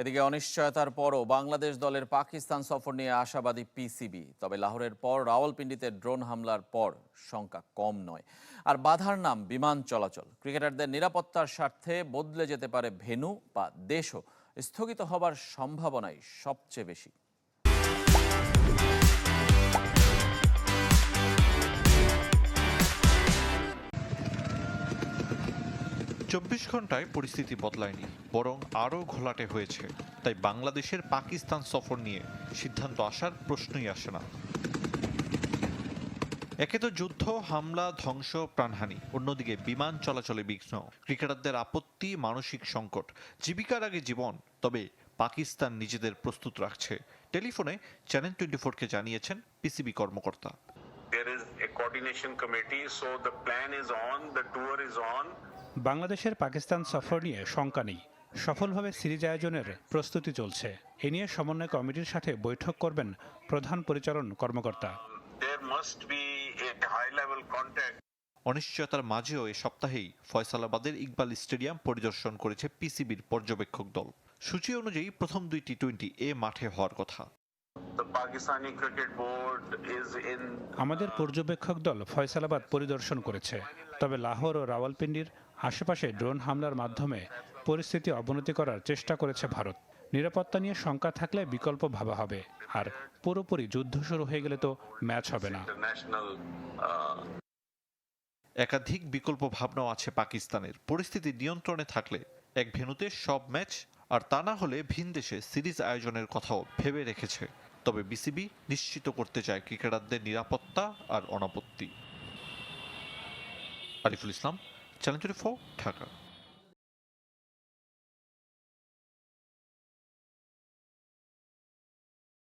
এদিকে অনিশ্চয়তার পরও বাংলাদেশ দলের পাকিস্তান সফর নিয়ে আশাবাদী পিসিবি। তবে লাহোরের পর রাওয়ালপিন্ডিতে ড্রোন হামলার পর সংখ্যা কম নয়। আর বাধার নাম, বিমান চলাচল। ক্রিকেটারদের নিরাপত্তার স্বার্থে বদলে যেতে পারে ভেনু বা দেশও। স্থগিত হবার সম্ভাবনাই সবচেয়ে বেশি। চব্বিশ ঘন্টায় পরিস্থিতি বদলায়নি, বরং আরও ঘোলাটে হয়েছে। তাই বাংলাদেশের পাকিস্তান সফর নিয়ে সিদ্ধান্ত আসার প্রশ্নই আসে না। একে তো যুদ্ধ, হামলা, ধ্বংস, প্রাণহানি, অন্যদিকে বিমান চলাচলে বিঘ্ন, ক্রিকেটারদের আপত্তি, মানসিক সংকট, জীবিকার আগে জীবন, তবে পাকিস্তান নিজেদের প্রস্তুত রাখছে। টেলিফোনে চ্যানেল টোয়েন্টি ফোরকে জানিয়েছেন পিসিবি কর্মকর্তা। There is a coordination committee, so the plan is on, the tour is on. বাংলাদেশের পাকিস্তান সফর নিয়ে শঙ্কা নেই। সফলভাবে সিরিজ আয়োজনের প্রস্তুতি চলছে। এ নিয়ে সমন্বয় কমিটির সাথে বৈঠক করবেন প্রধান পরিচালন কর্মকর্তা। অনিশ্চয়তার মাঝেও এ সপ্তাহেই ফয়সালাবাদের ইকবাল স্টেডিয়াম পরিদর্শন করেছে পিসিবির পর্যবেক্ষক দল। সূচি অনুযায়ী প্রথম দুই টি টোয়েন্টি এ মাঠে হওয়ার কথা। আমাদের পর্যবেক্ষক দল ফয়সালাবাদ পরিদর্শন করেছে। তবে লাহোর ও রাওয়ালপিন্ডির আশেপাশে ড্রোন হামলার মাধ্যমে পরিস্থিতি অবনতি করার চেষ্টা করেছে ভারত। নিরাপত্তা নিয়ে শঙ্কা থাকলে বিকল্প ভাবা হবে, আর পুরোপুরি যুদ্ধ শুরু হয়ে গেলে তো ম্যাচ হবে না। একাধিক বিকল্প ভাবনাও আছে পাকিস্তানের। পরিস্থিতি নিয়ন্ত্রণে থাকলে এক ভেনুতে সব ম্যাচ, আর তা না হলে ভিন দেশে সিরিজ আয়োজনের কথাও ভেবে রেখেছে। তবে বিসিবি নিশ্চিত করতে চায় ক্রিকেটারদের নিরাপত্তা আর অনাপত্তি। Ariful Islam channel twenty Dhaka